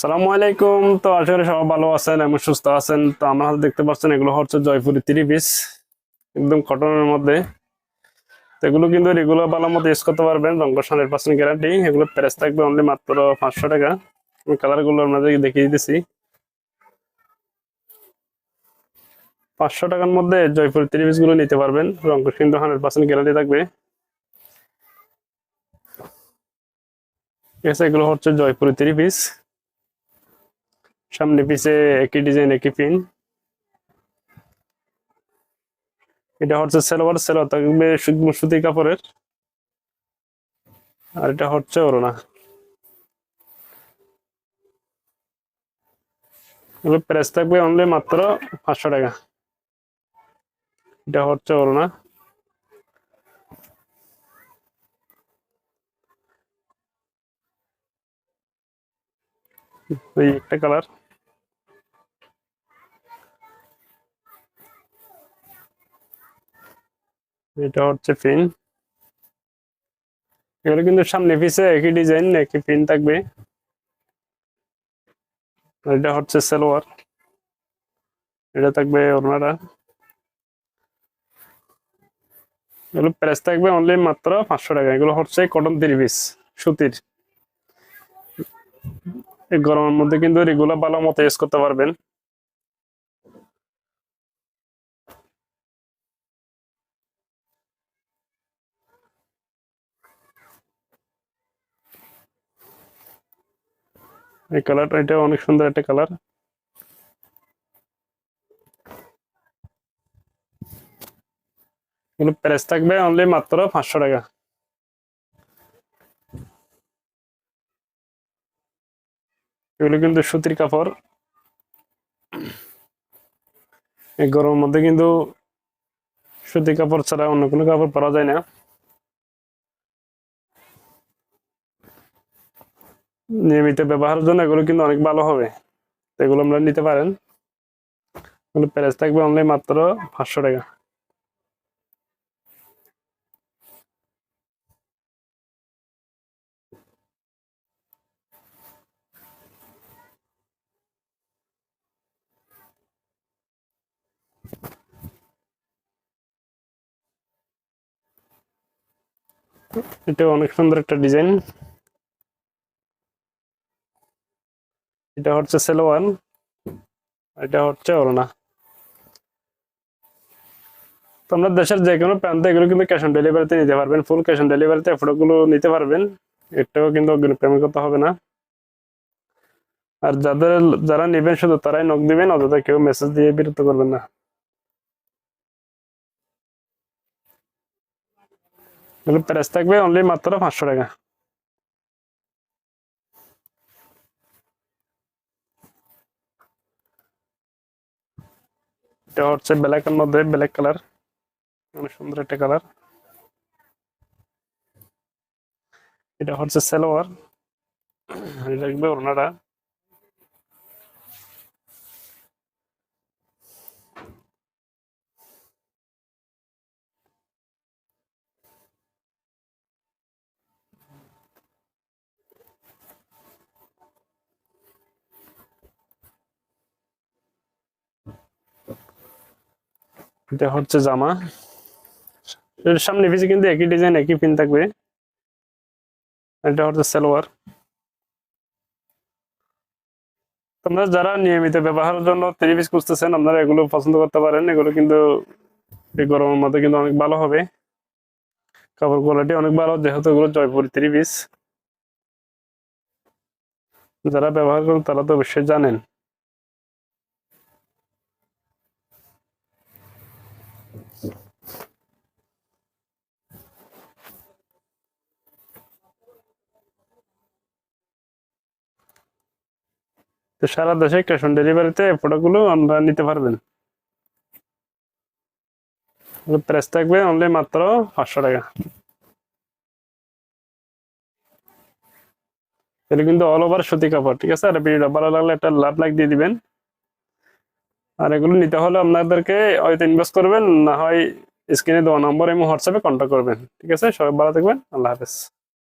সালামু আলাইকুম। তো আশা করি সবাই ভালো আছেন এবং সুস্থ আছেন। তো আমার হাতে দেখতে পাচ্ছেন, এগুলো হচ্ছে জয়পুরি থ্রি পিস একদম কটনের মধ্যে। তো এগুলো কিন্তু রেগুলার ভালো মতো ইউজ করতে পারবেন। রঙ্গর হান্ড্রেড পার্সেন্ট গ্যারান্টি এগুলো প্রাইস থাকবে অনলি মাত্র পাঁচশো টাকা। কালারগুলো আপনাদেরকে দেখিয়ে দিতেছি। পাঁচশো টাকার মধ্যে জয়পুরি থ্রি পিসগুলো নিতে পারবেন। রঙ্গর কিন্তু হান্ড্রেড পার্সেন্ট গ্যারান্টি থাকবে। এগুলো হচ্ছে জয়পুরি থ্রি পিস সামনে পিছে একই ডিজাইন একই পিন এটা হচ্ছে সেলোয়ার সেলোয়ার থাকবে সুতি কাপড়ের। আর এটা হচ্ছে ওড়না। এগুলো প্রাইস থাকবে অনলি মাত্র পাঁচশো টাকা। এটা হচ্ছে ওড়না। এই একটা কালার এটা হচ্ছে পিন এগুলো কিন্তু সামনে পিছে একই ডিজাইন একই পিন থাকবে। এটা হচ্ছে সালোয়ার। এটা থাকবে ওড়নাটা। এগুলো প্রাইস থাকবে অনলি মাত্র পাঁচশো টাকা। এগুলো হচ্ছে কটন পিস সুতির। এই গরমের মধ্যে কিন্তু রেগুলার ভালো মতো ইউজ করতে পারবেন। এই কালারটা এটা অনেক সুন্দর একটা কালার এগুলো প্রাইস থাকবে অনলি মাত্র পাঁচশো টাকা। এগুলো কিন্তু সুতির কাপড়। এই গরমের মধ্যে কিন্তু সুতি কাপড় ছাড়া অন্য কোনো কাপড় পাওয়া যায় না। নিয়মিত ব্যবহারের জন্য এগুলো কিন্তু অনেক ভালো হবে। এগুলো আমরা নিতে পারেন। প্রাইস থাকবে অনলি মাত্র পাঁচশো টাকা। এটা অনেক সুন্দর একটা ডিজাইন। এটা হচ্ছে সেলোয়ান এটা হচ্ছে ওড়না। তো আমরা দেশের যে কোনো প্রান্তে এগুলো কিন্তু ক্যাশ অন ডেলিভারিতে নিতে পারবেন ফুল ক্যাশ অন ডেলিভারিতে ফটোগুলো নিতে পারবেন। এটাও কিন্তু পেমেন্ট করতে হবে না। আর যাদের, যারা নেবেন শুধু তারাই নক দিবেন, অযথা কেউ মেসেজ দিয়ে বিরক্ত করবেন না। এগুলো প্রাইস থাকবে অনলি মাত্র পাঁচশো টাকা। এটা হচ্ছে ব্ল্যাকের মধ্যে ব্ল্যাক কালার অনেক সুন্দর একটা কালার এটা হচ্ছে সালোয়ার এটা দেখবে ওড়নাটা। এটা হচ্ছে জামা। এর সামনে পিছে কিন্তু একই ডিজাইন একই পিন থাকবে। এটা হচ্ছে সালোয়ার। তোমরা যারা নিয়মিত ব্যবহারের জন্য থ্রি পিস খুঁজতেছেন, আপনারা এগুলো পছন্দ করতে পারেন। এগুলো কিন্তু এই গরমের মধ্যে কিন্তু অনেক ভালো হবে। কাপড় কোয়ালিটি অনেক ভালো, যেহেতু এগুলো জয়পুর থ্রি পিস যারা ব্যবহার করেন, তারা তো অবশ্যই জানেন। তো সারা দেশে ক্যাশ অন ডেলিভারিতে প্রোডাক্টগুলো আমরা নিতে পারবেন। প্রাইস থাকবে অনলি মাত্র পাঁচশো টাকা। এটা কিন্তু অল ওভার সুতি কাপড়, ঠিক আছে? আর ভিডিওটা ভালো লাগলে একটা লাভ লাইক দিয়ে দিবেন। আর এগুলো নিতে হলে আপনাদেরকে হয়তো ইনভেস্ট করবেন, না হয় স্ক্রিনে দেওয়া নম্বর এবং হোয়াটসঅ্যাপে কন্ট্যাক্ট করবেন। ঠিক আছে? সবাই ভালো থাকবেন। আল্লাহ হাফেজ।